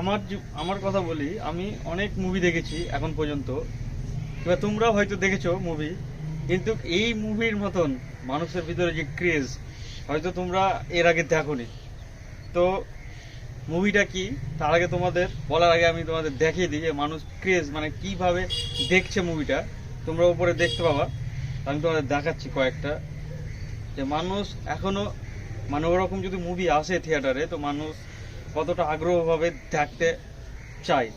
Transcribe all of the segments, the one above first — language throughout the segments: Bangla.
আমার আমার কথা বলি, আমি অনেক মুভি দেখেছি এখন পর্যন্ত। এবার তোমরাও হয়তো দেখেছ মুভি কিন্তু এই মুভির মতন মানুষের ভিতরে যে ক্রেজ হয়তো তোমরা এর আগে দেখোনি। তো মুভিটা কি? তার আগে তোমাদের, বলার আগে আমি তোমাদের দেখিয়ে দিই যে মানুষ ক্রেজ মানে কীভাবে দেখছে মুভিটা তোমরা উপরে দেখতে পাবা। আমি তোমাদের দেখাচ্ছি কয়েকটা। যে মানুষ এখনও মানে ওরকম যদি মুভি আসে থিয়েটারে তো মানুষ কতটা আগ্রহভাবে দেখতে চায়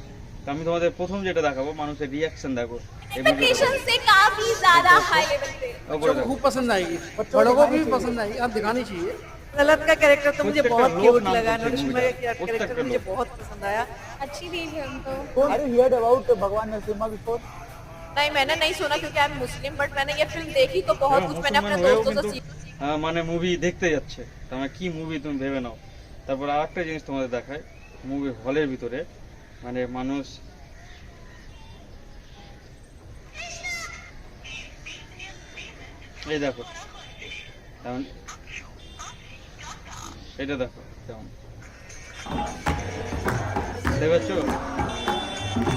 তো আমি তোমাদের প্রথম যেটা দেখাবো মানুষের রিয়াকশন দেখো এই ভিডিওটা एक्सपेक्टेशन से काफी ज्यादा हाई लेवल पे ওপরে बच्चों को দেখো खूब पसंद आएगी बड़ों को भी पसंद आएगी आप दिखानी चाहिए गलत का कैरेक्टर तो मुझे प्रत्येक बहुत का लोक क्यूट नाम लगा करते हैं नोटिस movie भाई का। का प्रत्येक कैरेक्टर का मुझे लोक। बहुत पसंद आया अच्छी थी फिल्म तो Have you heard about Bhagwan Narasimha before? नहीं मैंने नहीं सुना क्योंकि आई एम मुस्लिम बट मैंने ये फिल्म देखी तो बहुत হ্যাঁ, कुछ मैंने अपने মুসলমান হয়েও दोस्तों से কিন্তু, सीखा আহ, মানে মুভি দেখতে যাচ্ছে তার মানে কি মুভি তুমি ভেবে নাও তারপর আর একটা জিনিস তোমাদের দেখায় মুভি হলের ভিতরে মানে মানুষ এই দেখো, যেমন এটা দেখো, যেমন। দেখতে পাচ্ছ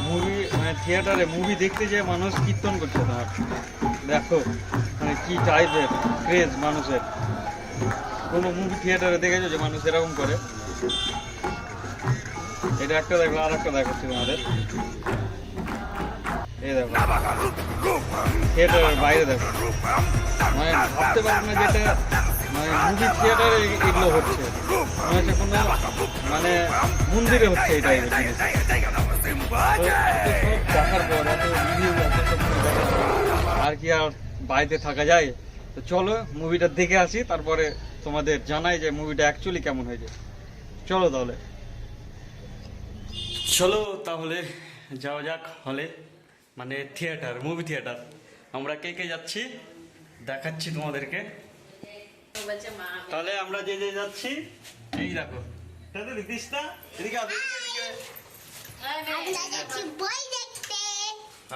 মুভি মানে থিয়েটারে মুভি দেখতে যে মানুষ কীর্তন করছে তোমার দেখো মানে কি টাইপের ক্রেজ মানুষের। কোনো মুভি থিয়েটারে দেখেছ যে মানুষ এরকম করে? এটা একটা দেখো আর একটা দেখাচ্ছি তোমাদের। এই দেখো। থিয়েটারের বাইরে দেখো। মানে ভাবতে পারো না যেটা মানে মুভি থিয়েটারে এগুলো হচ্ছে। মনে হচ্ছে কোনো মানে মন্দিরে হচ্ছে এত সব দেখার পর এত রিভিউ আর কি আর বাড়িতে থাকা যায়? তো চলো মুভিটা দেখে আসি তারপরে তোমাদের জানাই যে মুভিটা অ্যাকচুয়ালি কেমন হয়েছে। চলো তাহলে। চলো তাহলে যাওয়া যাক হলে মানে থিয়েটার মুভি থিয়েটার আমরা কে কে যাচ্ছি দেখাচ্ছি তোমাদেরকে। তাহলে আমরা যে যে যাচ্ছি এই দেখো।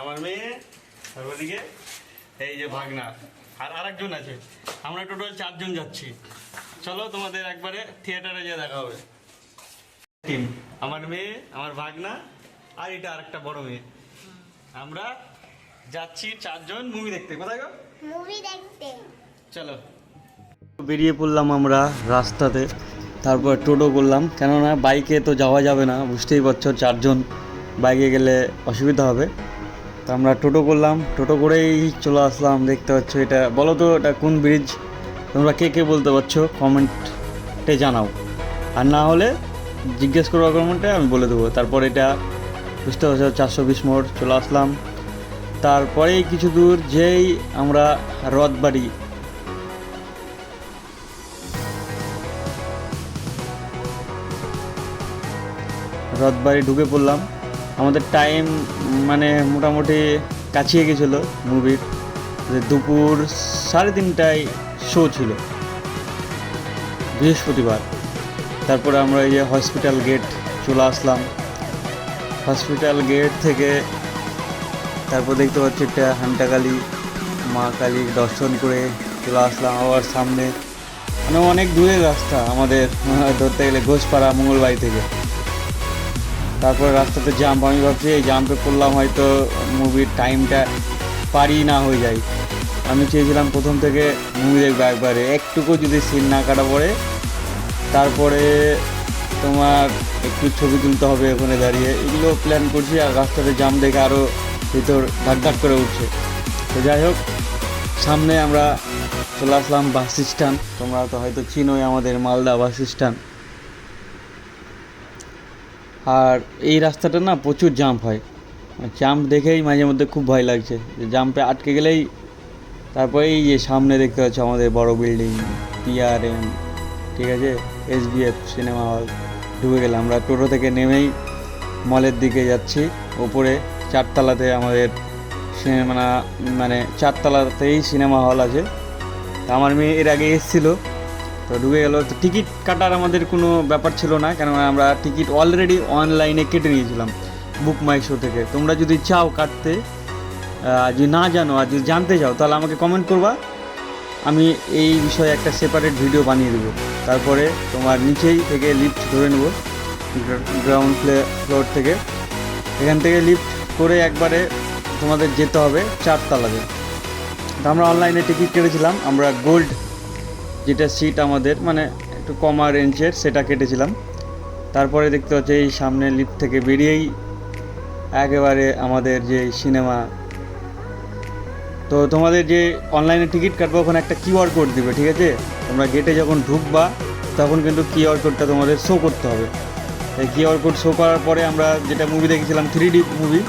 আমার মেয়ে আর ওদিকে এই যে ভাগনা। আর আরেকজন আছে। আমরা টোটাল চারজন যাচ্ছি। চলো তোমাদের একবারে থিয়েটারে গিয়ে দেখা হবে। টিম আমার মেয়ে আমার ভাগনা আর এটা আরেকটা বড় মেয়ে। আমরা যাচ্ছি চারজন মুভি দেখতে। কোথায় গো? মুভি দেখতে। চলো। বেরিয়ে পড়লাম আমরা রাস্তাতে তারপর টোটো করলাম। কেননা বাইকে তো যাওয়া যাবে না বুঝতেই পারছ চারজন বাইকে গেলে অসুবিধা হবে। আমরা টোটো করলাম। টোটো করেই চলে আসলাম, দেখতে পাচ্ছ এটা। বলো তো, এটা কোন ব্রিজ তোমরা কে কে বলতে পারছ? কমেন্টে জানাও। আর না হলে জিজ্ঞেস করব কমেন্টে আমি বলে দেবো। তারপর এটা বুঝতে পারছ, চারশো বিশ মোড় চলে আসলাম। তারপরেই কিছু দূর যেই আমরা রথবাড়ি। রথবাড়ি ঢুকে পড়লাম। আমাদের টাইম মানে মোটামুটি কাছিয়ে গেছিল মুভির দুপুর সাড়ে তিনটায় শো ছিল। বৃহস্পতিবার। তারপরে আমরা এই যে হসপিটাল গেট চলে আসলাম। হসপিটাল গেট থেকে তারপর দেখতে পাচ্ছি একটা হান্টাকালী মা কালীর দর্শন করে চলে আসলাম আবার সামনে। মানে অনেক দূরের রাস্তা আমাদের, ধরতে গেলে ঘোষপাড়া, মঙ্গলবাড়ি থেকে। তারপরে রাস্তাতে জাম্প আমি ভাবছি এই জাম্পে পড়লাম হয়তো মুভির টাইমটা পারি না হয়ে যায়। আমি চেয়েছিলাম প্রথম থেকে মুভি দেখব একবারে। একটুকু যদি সিন না কাটা পড়ে, তারপরে তোমার একটু ছবি তুলতে হবে ওখানে দাঁড়িয়ে। এগুলো প্ল্যান করছি আর রাস্তাতে জাম দেখে আরও ভিতর ধাক ধাক করে উঠছে। তো যাই হোক, সামনে আমরা চলে আসলাম বাস স্ট্যান্ড তোমরা তো হয়তো চিনোই আমাদের মালদা বাস স্ট্যান্ড আর এই রাস্তাটা না প্রচুর জাম্প হয়। জাম্প দেখেই মাঝে মধ্যে খুব ভয় লাগছে। জাম্পে আটকে গেলেই তারপরে এই যে সামনে দেখতে পাচ্ছ আমাদের বড় বিল্ডিং পিআরএম ঠিক আছে? এসবিএফ সিনেমা হল ঢুকে গেলাম। আমরা টোটো থেকে নেমেই মলের দিকে যাচ্ছি। ওপরে চারতলাতে আমাদের সিনেমা মানে চারতলাতেই সিনেমা হল আছে। আমার মেয়ে এর আগে এসেছিল। তো ঢুকে গেল। তো টিকিট কাটার আমাদের কোনো ব্যাপার ছিল না, কেননা আমরা টিকিট অলরেডি অনলাইনে কেটে নিয়েছিলাম বুক মাই শো থেকে। তোমরা যদি চাও কাটতে যদি না জানো, আর যদি জানতে চাও, তাহলে আমাকে কমেন্ট করবা। আমি এই বিষয়ে একটা সেপারেট ভিডিও বানিয়ে দেবো। তারপরে তোমার নিচেই থেকে লিফট ধরে নেব গ্রাউন্ড ফ্লোর থেকে। এখান থেকে লিফট করে একবারে তোমাদের যেতে হবে চারতলাতে। তো আমরা অনলাইনে টিকিট কেটেছিলাম, আমরা গোল্ড যেটা সিট আমাদের মানে একটু কমা রেঞ্জের সেটা কেটেছিলাম। তারপরে দেখতে পাচ্ছি এই সামনে লিফট থেকে বেরিয়েই একেবারে আমাদের যে সিনেমা তো তোমাদের যে অনলাইনে টিকিট কাটবো, ওখানে একটা কিউআর কোড দিবে, ঠিক আছে? তোমরা গেটে যখন ঢুকবা, তখন কিন্তু কিউআর কোডটা তোমাদের শো করতে হবে। এই কিউআর কোড শো করার পরে আমরা যেটা মুভি দেখেছিলাম থ্রি ডি মুভি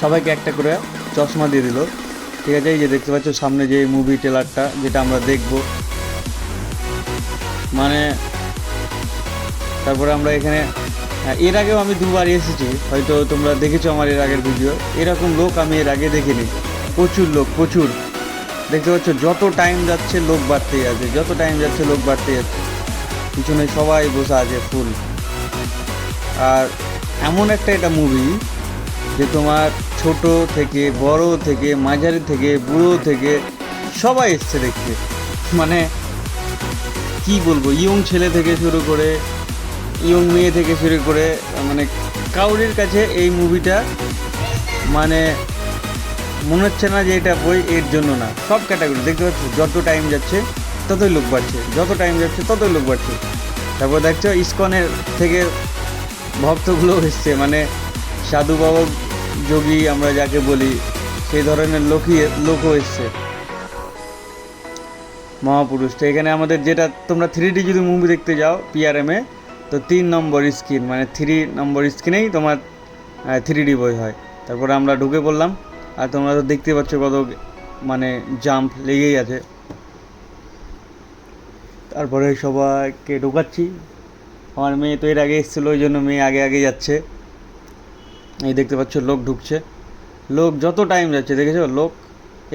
সবাইকে একটা করে চশমা দিয়ে দিল। ঠিক আছে? এই যে দেখতে পাচ্ছ, সামনে যে মুভি ট্রেলারটা যেটা আমরা দেখব মানে তারপরে আমরা এখানে হ্যাঁ, এর আগেও আমি দুবার এসেছি হয়তো তোমরা দেখেছ আমার এর আগের ভিডিও এরকম লোক আমি এর আগে দেখিনি। প্রচুর লোক প্রচুর। দেখতে পাচ্ছ যত টাইম যাচ্ছে লোক বাড়তে যাচ্ছে যত টাইম যাচ্ছে লোক বাড়তে যাচ্ছে পিছনে সবাই বসে আছে ফুল আর এমন একটা এটা মুভি যে তোমার ছোট থেকে বড় থেকে মাঝারি থেকে বুড়ো থেকে সবাই এসছে দেখতে। মানে কি বলব? ইয়ং ছেলে থেকে শুরু করে, ইয়ং মেয়ে থেকে শুরু করে মানে কাউরির কাছে এই মুভিটা মানে মনে হচ্ছে না যে এটা বই এর জন্য না। সব ক্যাটাগরি দেখতে পাচ্ছ? যত টাইম যাচ্ছে, ততই লোক বাড়ছে। যত টাইম যাচ্ছে, ততই লোক বাড়ছে। তারপর দেখছ, ইস্কনের থেকে ভক্তগুলো এসছে। মানে সাধু বাবা যোগী, আমরা যাকে বলি, সেই ধরনের লোকই লোকও এসছে। মহাপুরুষ। তো এখানে আমাদের যেটা, তোমরা থ্রি ডি যদি মুভি দেখতে যাও পিআরএমে তো তিন নম্বর স্ক্রিন মানে থ্রি নম্বর স্ক্রিনেই তোমার থ্রি ডি বই হয়। তারপরে আমরা ঢুকে পড়লাম, আর তোমরা তো দেখতে পাচ্ছ কত মানে জাম্প লেগেই আছে। তারপরে সবাইকে ঢোকাচ্ছি। আমার মেয়ে তো এর আগে এসেছিল, ওই জন্য মেয়ে আগে আগে যাচ্ছে। এই দেখতে পাচ্ছ লোক ঢুকছে। লোক যত টাইম যাচ্ছে, দেখেছ? লোক,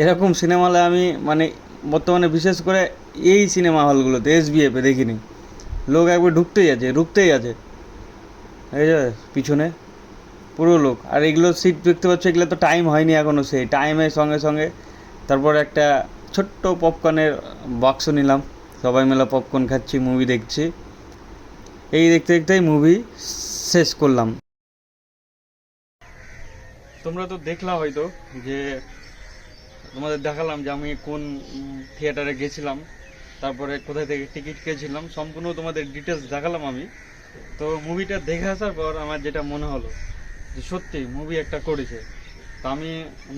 এরকম সিনেমা হলে আমি মানে বর্তমানে বিশেষ করে এই সিনেমা হলগুলোতে এস বিএফে দেখিনি। লোক একবার ঢুকতেই আছে ঢুকতেই আছে। এই যে পিছনে, পুরো লোক। আর এগুলো সিট দেখতে পাচ্ছ, এগুলো তো টাইম হয়নি এখনও সেই টাইমের সঙ্গে সঙ্গে তারপর একটা ছোট্ট পপকর্নের বাক্স নিলাম। সবাই মিলে পপকর্ন খাচ্ছি মুভি দেখছি। এই দেখতে দেখতেই মুভি শেষ করলাম। তোমরা তো দেখলা হয়তো যে তোমাদের দেখালাম যে আমি কোন থিয়েটারে গেছিলাম। তারপরে কোথায় থেকে টিকিট কেটেছিলাম, সম্পূর্ণ তোমাদের ডিটেলস দেখালাম আমি। তো মুভিটা দেখে আসার পর আমার যেটা মনে হলো, যে সত্যি মুভি একটা করেছে। তো আমি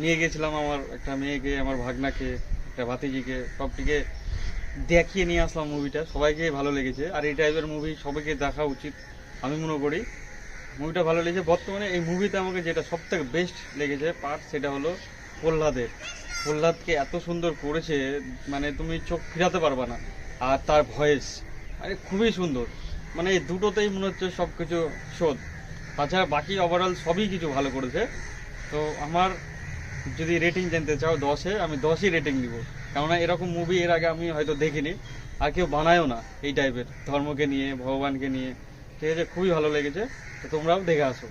নিয়ে গেছিলাম আমার একটা মেয়েকে, আমার ভাগনাকে, একটা ভাতিজিকে, সবটিকে দেখিয়ে নিয়ে আসলাম মুভিটা সবাইকে ভালো লেগেছে। আর এই টাইপের মুভি সবাইকে দেখা উচিত, আমি মনে করি। মুভিটা ভালো লেগেছে। বর্তমানে এই মুভিতে আমাকে যেটা সব থেকে বেস্ট লেগেছে পার্ট সেটা হলো প্রহ্লাদের। প্রহ্লাদকে এত সুন্দর করেছে মানে তুমি চোখ ফিরাতে পারবা না। আর তার ভয়েস মানে খুবই সুন্দর। মানে এই দুটোতেই মনে হচ্ছে সব কিছু শোধ। তাছাড়া বাকি ওভারঅল সবই কিছু ভালো করেছে। তো আমার যদি রেটিং জানতে চাও, দশে, আমি দশই রেটিং দিব কেননা এরকম মুভি এর আগে আমি হয়তো দেখিনি। আর কেউ বানায়ও না এই টাইপের ধর্মকে নিয়ে, ভগবানকে নিয়ে। ঠিক আছে, খুবই ভালো লেগেছে। তো তোমরাও দেখে আসো।